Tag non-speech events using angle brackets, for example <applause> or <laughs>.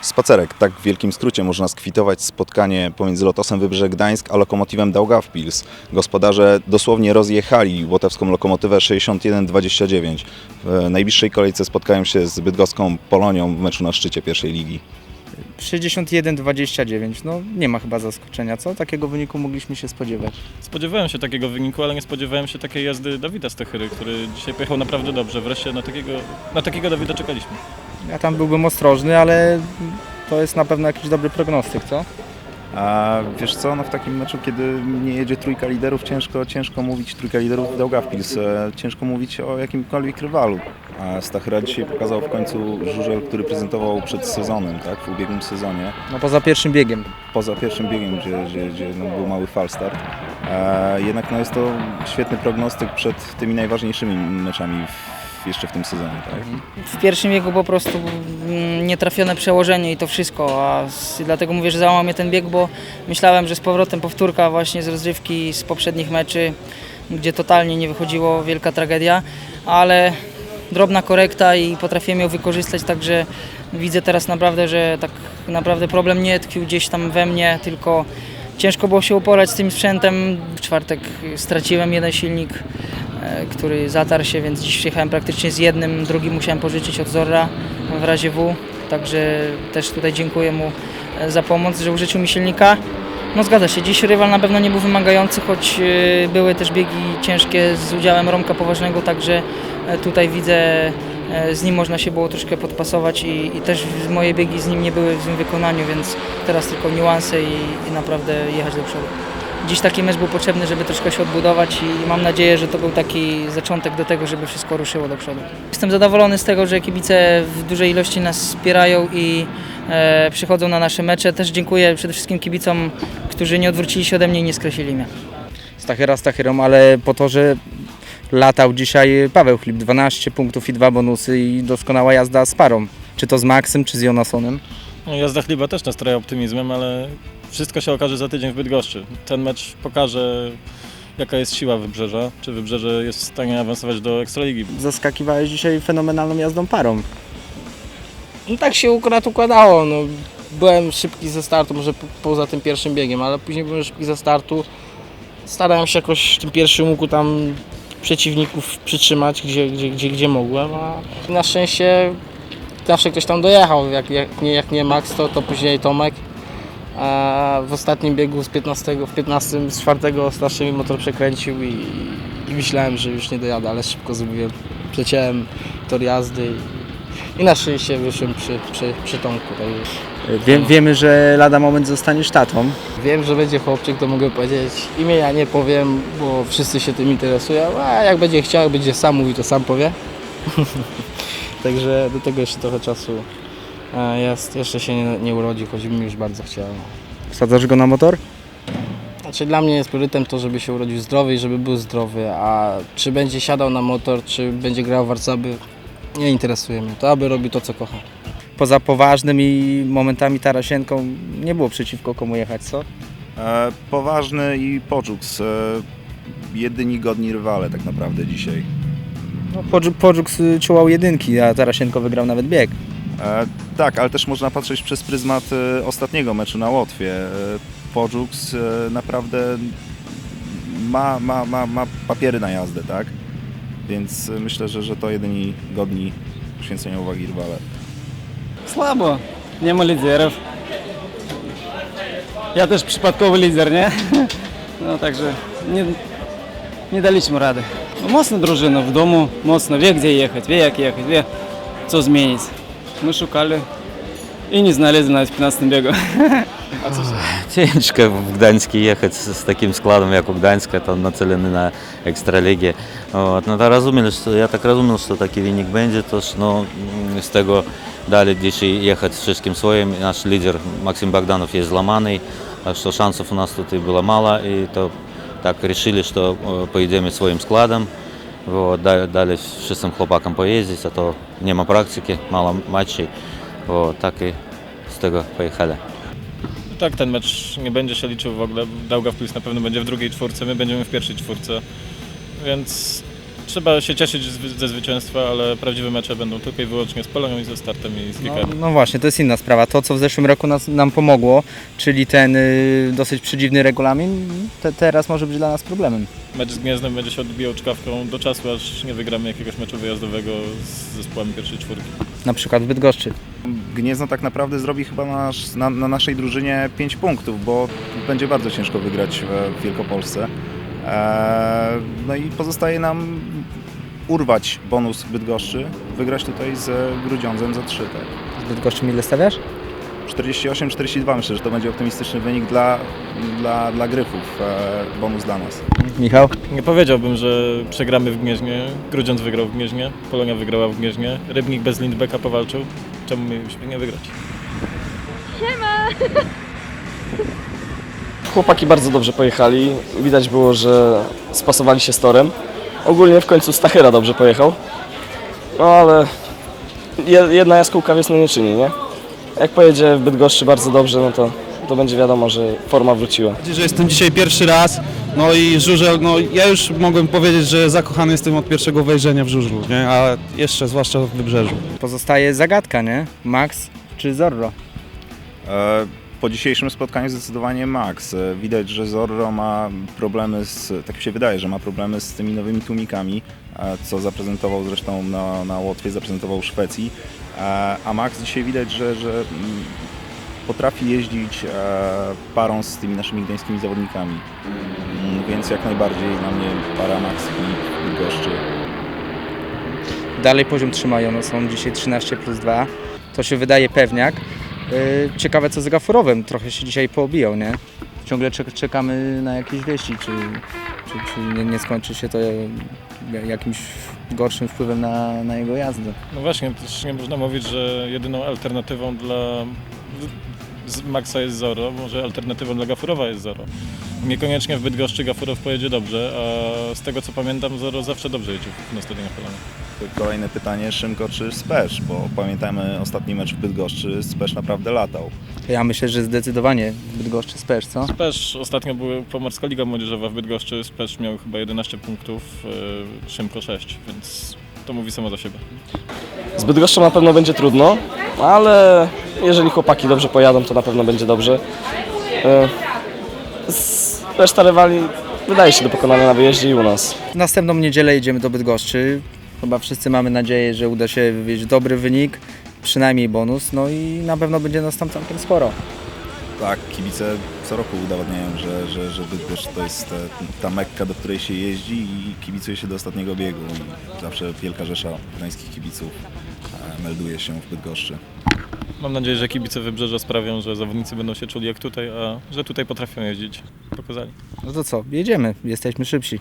Spacerek. Tak w wielkim skrócie można skwitować spotkanie pomiędzy Lotosem Wybrzeże Gdańsk a Lokomotywem Daugavpils. Gospodarze dosłownie rozjechali łotewską Lokomotywę 61-29. W najbliższej kolejce spotkają się z bydgoską Polonią w meczu na szczycie pierwszej ligi. 61-29. No nie ma chyba zaskoczenia, co? Takiego wyniku mogliśmy się spodziewać. Spodziewałem się takiego wyniku, ale nie spodziewałem się takiej jazdy Dawida Stechyry, który dzisiaj pojechał naprawdę dobrze. Wreszcie na takiego, na takiego Dawida czekaliśmy. Ja tam byłbym ostrożny, ale to jest na pewno jakiś dobry prognostyk, co? A wiesz co, no w takim meczu, kiedy nie jedzie trójka liderów, ciężko, ciężko mówić trójka liderów Daugavpils, e, ciężko mówić o jakimkolwiek rywalu. A Stachyra dzisiaj pokazał w końcu żużel, który prezentował przed sezonem, tak, w ubiegłym sezonie. No poza pierwszym biegiem. poza pierwszym biegiem, gdzie, gdzie, gdzie no, był mały falstart. E, jednak no, jest to świetny prognostyk przed tymi najważniejszymi meczami w, jeszcze w tym sezonie. Tak? W pierwszym biegu po prostu mm, nietrafione przełożenie i to wszystko, a dlatego mówię, że załamał mnie ten bieg, bo myślałem, że z powrotem powtórka właśnie z rozrywki z poprzednich meczy, gdzie totalnie nie wychodziło, wielka tragedia, ale drobna korekta i potrafiłem ją wykorzystać, także widzę teraz naprawdę, że tak naprawdę problem nie tkwił gdzieś tam we mnie, tylko ciężko było się uporać z tym sprzętem. W czwartek straciłem jeden silnik, który zatarł się, więc dziś przyjechałem praktycznie z jednym, drugi musiałem pożyczyć od Zorra w razie W, także też tutaj dziękuję mu e, za pomoc, że użyczył mi silnika. No zgadza się, dziś rywal na pewno nie był wymagający, choć e, były też biegi ciężkie z udziałem Romka Poważnego, także e, tutaj widzę, e, z nim można się było troszkę podpasować i, i też moje biegi z nim nie były w złym wykonaniu, więc teraz tylko niuanse i, i naprawdę jechać do przodu. Dziś taki mecz był potrzebny, żeby troszkę się odbudować i mam nadzieję, że to był taki zaczątek do tego, żeby wszystko ruszyło do przodu. Jestem zadowolony z tego, że kibice w dużej ilości nas wspierają i e, przychodzą na nasze mecze. Też dziękuję przede wszystkim kibicom, którzy nie odwrócili się ode mnie i nie skreślili mnie. Stachyra Stachyrą, ale po to, że latał dzisiaj Paweł Chlip. 12 punktów i dwa bonusy i doskonała jazda z parą. Czy to z Maxem, czy z Jonasonem. No, jazda Chliba też nastraja optymizmem, ale wszystko się okaże za tydzień w Bydgoszczy. Ten mecz pokaże, jaka jest siła Wybrzeża, czy Wybrzeże jest w stanie awansować do Ekstraligi. Zaskakiwałeś dzisiaj fenomenalną jazdą parą. No tak się akurat układało. No, byłem szybki ze startu, może po, poza tym pierwszym biegiem, ale później byłem szybki ze startu. Starałem się jakoś w tym pierwszym łuku tam przeciwników przytrzymać, gdzie, gdzie, gdzie, gdzie mogłem, a na szczęście zawsze ktoś tam dojechał. Jak, jak, nie, jak nie Max, to, to później Tomek. A w ostatnim biegu z 15, w 15 z czwartego starszy mi motor przekręcił i, i myślałem, że już nie dojadę, ale szybko zrobiłem. Przeciąłem tor jazdy i, i na szczęście wyszłem przy, przy, przy Tomku. Wie, wiemy, że lada moment zostaniesz tatą. wiem, że będzie chłopczyk, to mogę powiedzieć. Imienia nie powiem, bo wszyscy się tym interesują, a jak będzie chciał, jak będzie sam mówił, to sam powie. <laughs> Także do tego jeszcze trochę czasu jest. Jeszcze się nie, nie urodzi, choć bym już bardzo chciał. Wsadzasz go na motor? Znaczy dla mnie jest priorytetem to, żeby się urodził zdrowy i żeby był zdrowy, a czy będzie siadał na motor, czy będzie grał w warcaby, nie interesuje mnie. To aby robił to, co kocha. Poza poważnym i momentami Tarasienką nie było przeciwko komu jechać, co? E, poważny i Poczuks, e, jedyni godni rywale tak naprawdę dzisiaj. No, Podżuk, Podżuk czułał jedynki, a Tarasienko wygrał nawet bieg. E, tak, ale też można patrzeć przez pryzmat e, ostatniego meczu na Łotwie. E, Poczuks e, naprawdę ma, ma, ma, ma papiery na jazdę, tak? Więc myślę, że, że to jedyni godni poświęcenia uwagi rywale. Słabo. Nie ma liderów. Ja też przypadkowy lider, nie? <laughs> No także nie, nie daliśmy rady. No, mocna drużyna w domu, mocno wie gdzie jechać, wie jak jechać, wie co zmienić. Мы шукали и не знали, на 15 бегу. Тяжко в Гданьск ехать с таким складом, як у Гданьск, там нацелены на экстралиги. Вот. Но разумели, что, я так разумел, что такие Винник Бенди, то что ну, с того дали дичи ехать с шишким своим. Наш лидер Максим Богданов есть ломаный, что шансов у нас тут и было мало, и то так решили, что э, поедем и своим складом. Вот, дали, дали всем хлопакам поездить, а то нема практики, мало матчей. Вот, так и z tego pojechali. Tak, ten mecz nie będzie się liczył w ogóle. Daugavpils na pewno będzie w drugiej czwórce, my będziemy w pierwszej czwórce. Więc Trzeba się cieszyć ze zwycięstwa, ale prawdziwe mecze będą tylko i wyłącznie z Polonią i ze startem i z No, kickerem. no właśnie, to jest inna sprawa. To, co w zeszłym roku nas, nam pomogło, czyli ten y, dosyć przedziwny regulamin, te, teraz może być dla nas problemem. Mecz z Gnieznem będzie się odbijał czkawką do czasu, aż nie wygramy jakiegoś meczu wyjazdowego z zespołami pierwszej czwórki. Na przykład w Bydgoszczy. Gniezno tak naprawdę zrobi chyba na, nasz, na, na naszej drużynie 5 punktów, bo będzie bardzo ciężko wygrać w Wielkopolsce. Eee, no i pozostaje nam urwać bonus Bydgoszczy, wygrać tutaj z Grudziądzem za 3. Tak. Z Bydgoszczem ile stawiasz? 48-42 myślę, że to będzie optymistyczny wynik dla, dla, dla Gryfów, e, bonus dla nas. Michał? Nie powiedziałbym, że przegramy w Gnieźnie. Grudziądz wygrał w Gnieźnie, Polonia wygrała w Gnieźnie, Rybnik bez Lindbecka powalczył. Czemu mieliśmy nie wygrać? <laughs> Chłopaki bardzo dobrze pojechali. Widać było, że spasowali się z torem. Ogólnie w końcu Stachyra dobrze pojechał. No ale je- jedna jaskółka wiosny nie czyni, nie? Jak pojedzie w Bydgoszczy bardzo dobrze, no to, to będzie wiadomo, że forma wróciła. Że jestem dzisiaj pierwszy raz, no i żużel, no ja już mogłem powiedzieć, że zakochany jestem od pierwszego wejrzenia w żużlu, nie? A jeszcze zwłaszcza w Wybrzeżu. Pozostaje zagadka, nie? Max czy Zorro? E, Po dzisiejszym spotkaniu zdecydowanie Max. E, Widać, że Zorro ma problemy z, tak mi się wydaje, że ma problemy z tymi nowymi tłumikami, co zaprezentował zresztą na, na Łotwie, zaprezentował w Szwecji. E, A Max dzisiaj widać, że, że mm, potrafi jeździć e, parą z tymi naszymi gdańskimi zawodnikami. Mm, Więc jak najbardziej na mnie para Max i Bydgoszczy. Dalej poziom trzymają, no są dzisiaj 13 plus 2. To się wydaje pewniak. Yy, Ciekawe co z Gafurowem, trochę się dzisiaj poobiją, nie? Ciągle czek- czekamy na jakieś wieści, czy, czy, czy nie, nie skończy się to ja- jakimś gorszym wpływem na, na jego jazdę. No właśnie, też nie można mówić, że jedyną alternatywą dla Maxa jest Zoro, może alternatywą dla Gafurowa jest Zoro. Niekoniecznie w Bydgoszczy Gafurow pojedzie dobrze, a z tego co pamiętam Zoro zawsze dobrze jeździł na stadionie Polonia. Kolejne pytanie, Szymko czy Spesz? Bo pamiętajmy ostatni mecz w Bydgoszczy, Spesz naprawdę latał. Ja myślę, że zdecydowanie Bydgoszczy Spesz, co? Spesz, ostatnio była Pomorska Liga Młodzieżowa w Bydgoszczy, Spesz miał chyba 11 punktów, yy, Szymko 6, więc to mówi samo za siebie. Z Bydgoszczą na pewno będzie trudno, ale jeżeli chłopaki dobrze pojadą, to na pewno będzie dobrze. E, z- Reszta rywali wydaje się do pokonania na wyjeździe i u nas. W następną niedzielę jedziemy do Bydgoszczy. Chyba wszyscy mamy nadzieję, że uda się wywieźć dobry wynik, przynajmniej bonus, no i na pewno będzie nas tam całkiem sporo. Tak, kibice co roku udowadniają, że, że, że Bydgoszcz to jest e, ta mekka, do której się jeździ i kibicuje się do ostatniego biegu. I zawsze wielka rzesza gdańskich kibiców e, melduje się w Bydgoszczy. Mam nadzieję, że kibice Wybrzeża sprawią, że zawodnicy będą się czuli jak tutaj, a że tutaj potrafią jeździć. Pokazali. No to co, jedziemy, jesteśmy szybsi.